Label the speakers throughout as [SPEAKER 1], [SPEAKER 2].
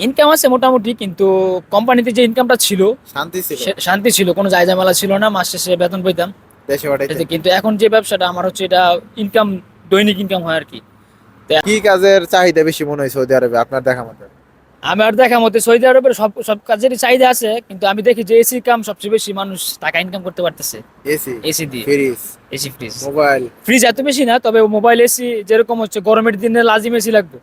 [SPEAKER 1] Income আছে মোটামুটি কিন্তু কোম্পানিতে যে ইনকামটা ছিল
[SPEAKER 2] শান্তি ছিল।
[SPEAKER 1] শান্তি ছিল কোনো যায় ঝামেলা ছিল না মাস শেষে বেতন পেতাম।
[SPEAKER 2] দেশে পাঠাইতে
[SPEAKER 1] কিন্তু এখন যে ব্যবসাটা আমার হচ্ছে এটা ইনকাম দৈনিক ইনকাম হয় আর কি
[SPEAKER 2] কি কাজের চাহিদা বেশি মনে হয় সৌদি আরবে? আপনার দেখা মতো।
[SPEAKER 1] আমি আর দেখা মতে সৌদি আরবের সব সব কাজেরই চাহিদা আছে কিন্তু আমি দেখি যে এসি কাম সবচেয়ে বেশি মানুষ টাকা ইনকাম করতে পারতেছে।
[SPEAKER 2] এসি?
[SPEAKER 1] এসি দিয়ে।
[SPEAKER 2] Fridge?
[SPEAKER 1] AC fridge.
[SPEAKER 2] Mobile?
[SPEAKER 1] Fridge এত বেশি না তবে মোবাইল এসি যেরকম হচ্ছে গরমের দিনে লাজিম এসি লাগবে।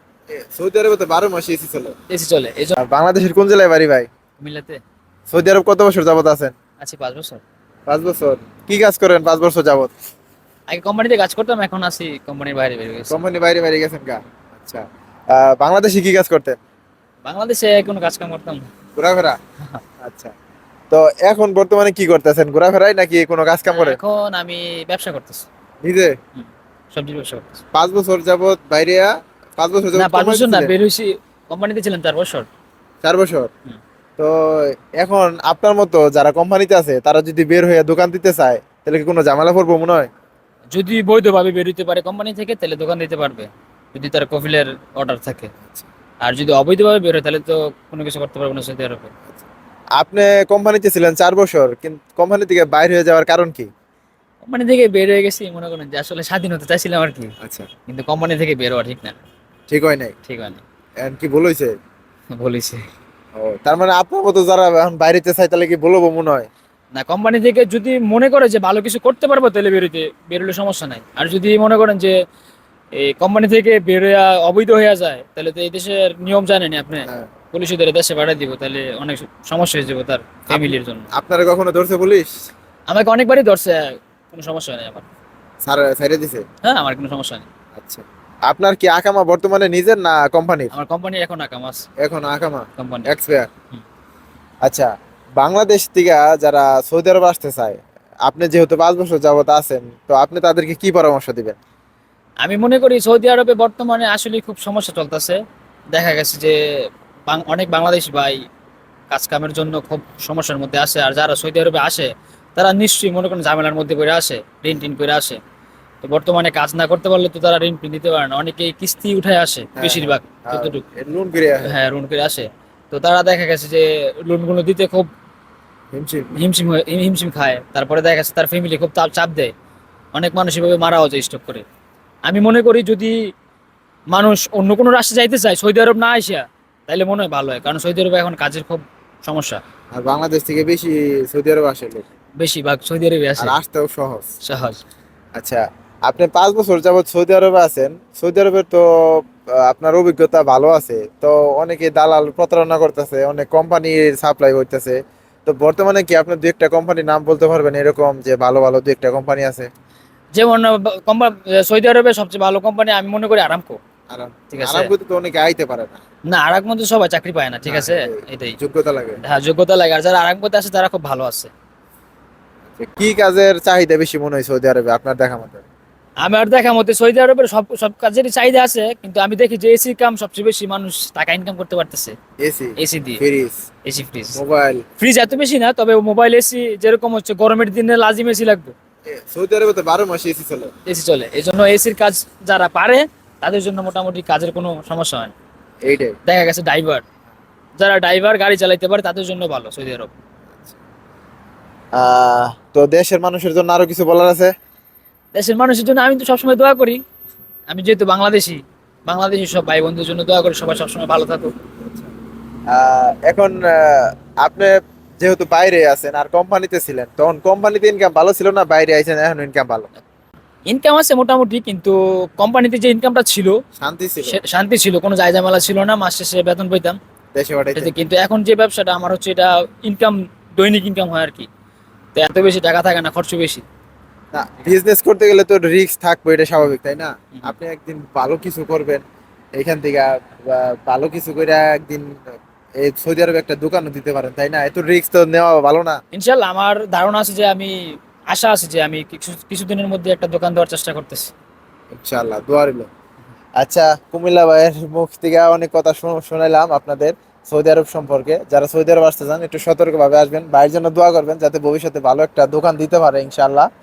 [SPEAKER 2] সৌদি আরবে তো বারো মাসে এসি চলে।
[SPEAKER 1] এসি চলে। এই জন্য
[SPEAKER 2] বাংলাদেশের কোন জেলায় বাড়ি ভাই?
[SPEAKER 1] মিলাতে।
[SPEAKER 2] সৌদি আরব কত বছর যাবত আছেন?
[SPEAKER 1] আছি পাঁচ বছর।
[SPEAKER 2] পাঁচ বছর। কি কাজ করেন পাঁচ বছর যাবত?
[SPEAKER 1] আগে কোম্পানিতে কাজ করতাম এখন আছি কোম্পানির বাইরে বেরিয়ে গেছি।
[SPEAKER 2] কোম্পানি বাইরে বাইরে গেছেন কা আচ্ছা। আহ, বাংলাদেশে কি কাজ করতেন?
[SPEAKER 1] বাংলাদেশে কোনো কাজ কাম করতাম।
[SPEAKER 2] ঘোরাফেরা? আচ্ছা। তো এখন বর্তমানে কি করতেছেন? ঘোরাফেরাই নাকি কোনো কাজ কাম করেন?
[SPEAKER 1] এখন আমি ব্যবসা করতেছি।
[SPEAKER 2] নিজে?
[SPEAKER 1] সবজির ব্যবসা করতেছি।
[SPEAKER 2] পাঁচ বছর যাবত বাইরে পাঁচ বছর
[SPEAKER 1] না পাঁচ বছর না বের হয়েছি কোম্পানিতে ছিলাম চার বছর।
[SPEAKER 2] চার বছর? তো এখন আপনার মতো যারা কোম্পানিতে আছে তারা যদি বের হয়ে দোকান দিতে চায় তাহলে কি কোনো ঝামেলা পড়ব মনে হয়?
[SPEAKER 1] যদি বৈধভাবে বের হইতে পারে কোম্পানি থেকে তাহলে দোকান দিতে পারবে যদি তার কফিলের অর্ডার থাকে। আর যদি অবৈধভাবে বের হয় তাহলে তো কোনো কিছু করতে পারবে না সৌদি আরবে।
[SPEAKER 2] আপনি কোম্পানিতে ছিলেন চার বছর কিন্তু কোম্পানি থেকে বাইরে হয়ে যাওয়ার কারণ কি?
[SPEAKER 1] কোম্পানি থেকে বের হয়ে গেছি মনে করেন যে আসলে স্বাধীনতা চাইছিলাম আর কি।
[SPEAKER 2] আচ্ছা।
[SPEAKER 1] কিন্তু কোম্পানি থেকে বের হওয়া ঠিক না।
[SPEAKER 2] ঠিক হয় নাই?
[SPEAKER 1] ঠিক হয়নি
[SPEAKER 2] এখন কি ভুল
[SPEAKER 1] বলেছি
[SPEAKER 2] ও তার মানে আপনার মতো যারা এখন বাইরেতে চায় তাহলে কি বলব মনে হয়?
[SPEAKER 1] না কোম্পানি থেকে যদি মনে করে যে ভালো কিছু করতে পারব তাহলে বেরোতে বেরোলে সমস্যা নাই। আর যদি মনে করেন যে এই কোম্পানি থেকে বেরোয় অবৈধ হয়ে যায় তাহলে তো এই দেশের নিয়ম জানেন আপনি।
[SPEAKER 2] হ্যাঁ।
[SPEAKER 1] পুলিশ ওদের দেশে পাঠিয়ে দিব তাহলে অনেক সমস্যা হয়ে যাবে তার ফ্যামিলির জন্য।
[SPEAKER 2] আপনারা কখনো ধরছে পুলিশ?
[SPEAKER 1] আমাকে অনেকবারই ধরছে কোনো সমস্যা নেই আমার।
[SPEAKER 2] স্যার ছেড়ে দিছে?
[SPEAKER 1] হ্যাঁ আমার কোনো সমস্যা নেই।
[SPEAKER 2] আচ্ছা। আপনার কি আকামা বর্তমানে নিজের না কোম্পানির?
[SPEAKER 1] আমার কোম্পানি এখন আকাম আছে।
[SPEAKER 2] এখন আকামা?
[SPEAKER 1] Company
[SPEAKER 2] expire. আচ্ছা বাংলাদেশ থেকে যারা সৌদি আরব আসতে চায় আপনি যেহেতু পাঁচ বছর যাবত আছেন তো আপনি তাদেরকে কি পরামর্শ দিবেন?
[SPEAKER 1] আমি মনে করি সৌদি আরবে বর্তমানে আসলে খুব সমস্যা চলতেছে। দেখা গেছে যে অনেক বাংলাদেশি ভাই কাজ কামের জন্য খুব সমস্যার মধ্যে আসে আর যারা সৌদি আরবে আসে তারা নিশ্চয়ই মনে করেন ঝামেলার মধ্যে পড়ে আসে ঋণ টিন করে আসে। তো বর্তমানে কাজ না করতে পারলে তো তারা ঋণ টিন দিতে পারে না। অনেকেই কিস্তি উঠে আসে
[SPEAKER 2] হ্যাঁ,
[SPEAKER 1] বেশিরভাগ যতটুকু।
[SPEAKER 2] লোন করে
[SPEAKER 1] হ্যাঁ ঋণ করে আসে। তো তারা দেখা গেছে যে লোনগুলো দিতে খুব
[SPEAKER 2] হিমশিম।
[SPEAKER 1] হিমশিম হয়ে- হিমশিম খায়। তারপরে দেখা গেছে তার ফ্যামিলি খুব চাপ চাপ দেয়। অনেক মানুষ এভাবে মারাও যায় স্টক করে। আমি মনে করি যদি মানুষ অন্য কোনো রাষ্ট্রে যাইতে চায় সৌদি আরব না আসিয়া তাহলে মনে হয় ভালো হয়। কারণ সৌদি আরবে এখন কাজের খুব সমস্যা।
[SPEAKER 2] আর বাংলাদেশ থেকে বেশি সৌদি আরব আসে
[SPEAKER 1] বেশিরভাগ সৌদি আরবে
[SPEAKER 2] আর আসতেও সহজ।
[SPEAKER 1] সহজ।
[SPEAKER 2] আচ্ছা আপনি পাঁচ বছর যাবত সৌদি আরবে আছেন সৌদি আরবে তো আপনার অভিজ্ঞতা ভালো আছে। তো অনেকে দালাল প্রতারণা করতেছে অনেক কোম্পানি সাপ্লাই হইতেছে। তো বর্তমানে কি আপনি দু একটা কোম্পানির নাম বলতে পারবেন এরকম যে ভালো ভালো দু একটা কোম্পানি আছে?
[SPEAKER 1] যেমন কোম্পানি সৌদি আরবে সবচেয়ে ভালো কোম্পানি আমি মনে করি আরামকো।
[SPEAKER 2] আর
[SPEAKER 1] ঠিক আছে?
[SPEAKER 2] তো অনেকে আইতে পারে না।
[SPEAKER 1] সবাই চাকরি পায় না ঠিক আছে? এটাই।
[SPEAKER 2] যোগ্যতা লাগে।
[SPEAKER 1] হ্যাঁ যোগ্যতা লাগে। আর যারা আছে তারা খুব ভালো আছে।
[SPEAKER 2] কি কাজের চাহিদা বেশি মনে হয় সৌদি আরবে আপনার দেখা মতো?
[SPEAKER 1] আমার দেখা মতে সৌদি আরবের সব সব কাজেরই চাহিদা আছে কিন্তু আমি দেখি যে এসি কাম সবচেয়ে বেশি মানুষ টাকা ইনকাম করতে পারতেছে।
[SPEAKER 2] এসি
[SPEAKER 1] এসি দিয়ে।
[SPEAKER 2] Fridge
[SPEAKER 1] AC fridge
[SPEAKER 2] mobile
[SPEAKER 1] fridge এত বেশি না তবে মোবাইল এসি যেরকম হচ্ছে গরমের দিনে লাজিম এসি লাগবে।
[SPEAKER 2] সৌদি আরবে তো বারো মাসে এসি চলে।
[SPEAKER 1] এসি চলে। এই জন্য এসির কাজ যারা পারে তাদের জন্য মোটামুটি কাজের কোনো সমস্যা হয় না।
[SPEAKER 2] এইটাই।
[SPEAKER 1] দেখা গেছে ড্রাইভার যারা ড্রাইভার গাড়ি চালাইতে পারে তাদের জন্য ভালো সৌদি আরব।
[SPEAKER 2] আহ, তো দেশের মানুষের জন্য আরও কিছু বলার আছে?
[SPEAKER 1] দেশের মানুষের জন্য আমি তো সবসময় দোয়া করি। আমি যেহেতু বাংলাদেশি বাংলাদেশি সব ভাই বন্ধুর জন্য দোয়া করি সবাই সবসময় ভালো থাকুক।
[SPEAKER 2] এখন আপনি যেহেতু বাইরে আছেন আর কোম্পানিতে ছিলেন তখন কোম্পানিতে ইনকাম ভালো ছিল না বাইরে আইছেন এখন ইনকাম ভালো?
[SPEAKER 1] ইনকাম আছে মোটামুটি কিন্তু কোম্পানিতে যে ইনকামটা ছিল
[SPEAKER 2] শান্তি ছিল।
[SPEAKER 1] শান্তি ছিল কোনো যায় ঝামেলা ছিল না মাস শেষে বেতন পেতাম
[SPEAKER 2] দেশে পাঠাইতে
[SPEAKER 1] কিন্তু এখন যে ব্যবসাটা আমার হচ্ছে এটা ইনকাম দৈনিক ইনকাম হয় আর কি। তো এত বেশি টাকা থাকে না খরচ বেশি।
[SPEAKER 2] না বিজনেস করতে গেলে তো রিস্ক থাকবে এটা স্বাভাবিক তাই না? আপনি একদিন ভালো কিছু করবেন এখান থেকে ভালো কিছু করে একদিন এই সৌদি আরবে একটা দোকানও দিতে পারেন তাই না? এত রিস্ক তো নেওয়া ভালো না।
[SPEAKER 1] ইনশাল্লাহ আমার ধারণা আছে যে আমি আশা আছে যে আমি কিছু কিছুদিনের মধ্যে একটা দোকান দেওয়ার চেষ্টা করতেছি।
[SPEAKER 2] ইনশাআল্লাহ দোয়া রইল। আচ্ছা কুমিল্লা ভাইয়ের মুখ থেকে অনেক কথা শু- শুনাইলাম আপনাদের সৌদি আরব সম্পর্কে। যারা সৌদি আরব আসতে চান একটু সতর্কভাবে আসবেন ভাইয়ের জন্য দোয়া করবেন যাতে ভবিষ্যতে ভালো একটা দোকান দিতে পারে ইনশাআল্লাহ আহ